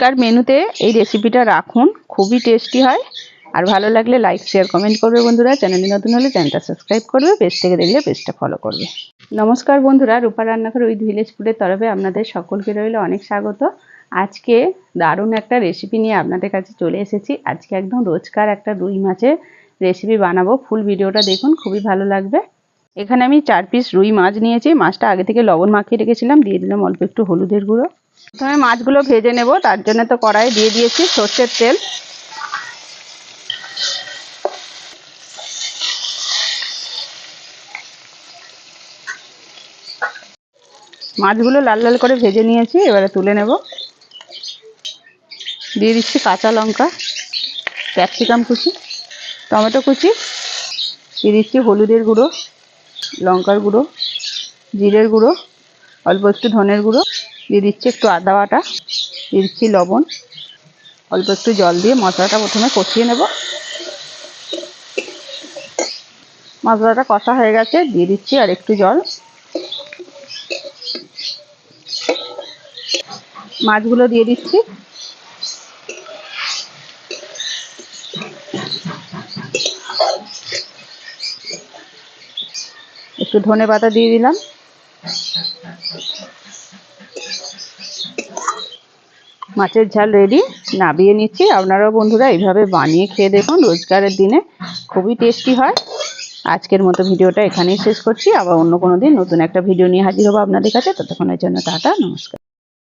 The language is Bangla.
কার মেনুতে এই রেসিপিটা রাখুন, খুবই টেস্টি হয়। আর ভালো লাগলে লাইক শেয়ার কমেন্ট করবে বন্ধুরা। চ্যানেলে নতুন হলে চ্যানেলটা সাবস্ক্রাইব করবে পেজ থেকে দেখলে পেজটা ফলো করবে। নমস্কার বন্ধুরা, রূপা রান্নাঘর উইথ ভিলেজ ফুডের তরফে আপনাদের সকলকে রইল অনেক স্বাগত। আজকে দারুণ একটা রেসিপি নিয়ে আপনাদের কাছে চলে এসেছি। আজকে একদম রোজকার একটা রুই মাছের রেসিপি বানাবো। ফুল ভিডিওটা দেখুন, খুবই ভালো লাগবে। এখানে আমি চার পিস রুই মাছ নিয়েছি। মাছটা আগে থেকে লবণ মাখিয়ে রেখেছিলাম, দিয়ে দিলাম অল্প একটু হলুদের গুঁড়ো। প্রথমে মাছগুলো ভেজে নেব, তার জন্য তো কড়াই দিয়ে দিয়েছি সর্ষের তেল। মাছগুলো লাল লাল করে ভেজে নিয়েছি, এবারে তুলে নেব। দিয়ে দিচ্ছি কাঁচা লঙ্কা, ক্যাপসিকাম কুচি, টমেটো কুচি, দিয়ে দিচ্ছি হলুদের গুঁড়ো। লঙ্কার গুঁড়ো, জিরের গুঁড়ো, অল্প একটু ধনের গুঁড়ো, দিয়ে দিচ্ছি একটু আদা বাটা, দিয়ে দিচ্ছি লবণ, অল্প একটু জল দিয়ে মশলাটা প্রথমে কষিয়ে নেব। মশলাটা কষা হয়ে গেছে, দিয়ে দিচ্ছি আর একটু জল। মাছগুলো দিয়ে দিচ্ছি। একটু ধনে পাতা দিয়ে দিলাম। মাছের ঝাল রেডি নাবিয়ে নিচ্ছি। আপনারাও বন্ধুরা এইভাবে বানিয়ে খেয়ে দেখুন রোজগারের দিনে খুবই টেস্টি হয়। আজকের মতো ভিডিওটা এখানেই শেষ করছি। আবার অন্য কোনো দিন নতুন একটা ভিডিও নিয়ে হাজির হব আপনাদের কাছে। ততক্ষণের জন্য টাটা, নমস্কার।